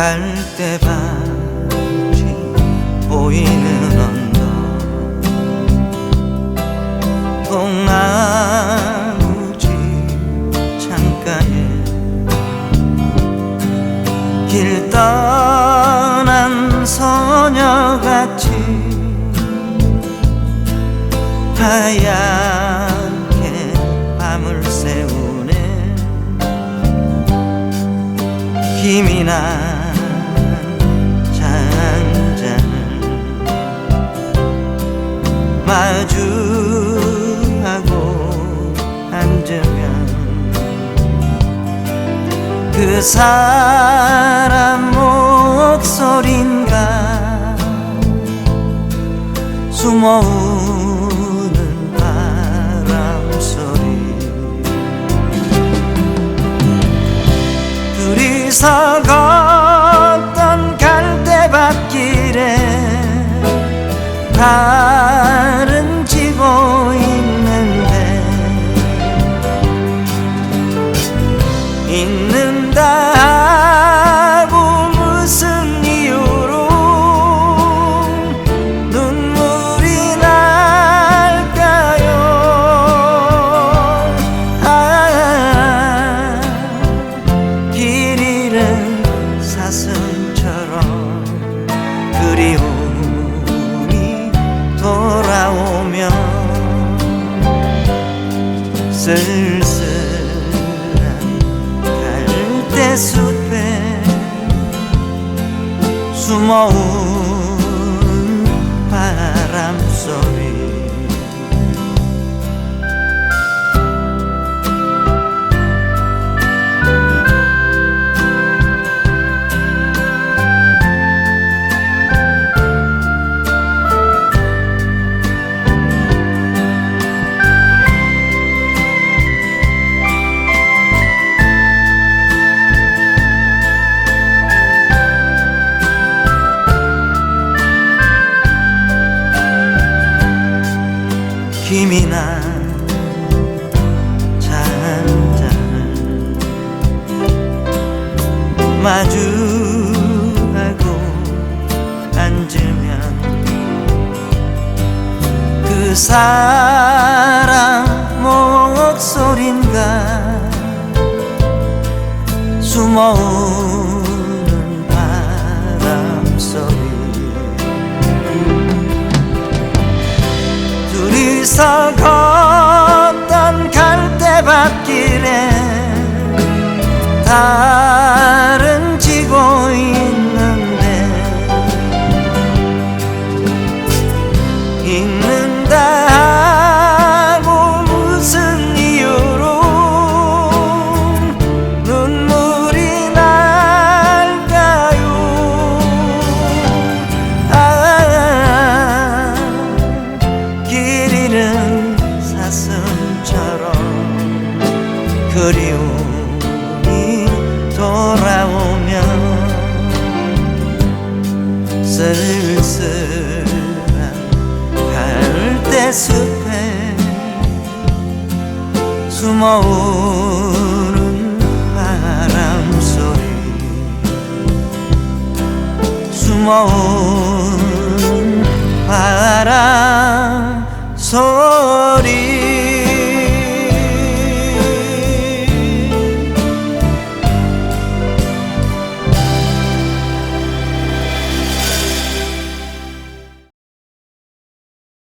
갈대밭이 보이는 언덕. 동나무집 창가에 길 떠난 소녀같이 하얗게 밤을 세우네. 힘이 난 마주하고 앉으면 그 사람 목소린가? 숨어우는 바람 소리. 둘이서 걷던 갈대밭길에 달 쓸쓸한 갈대 숲에 숨어온 바람 소리 힘이 난 잔잔을 마주하고 앉으면 그 사람 목소린가 숨어오 서 걷던 갈대밭길에 달 쓸쓸한 갈대숲에 숨어오는 바람 소리. 숨어오는 바람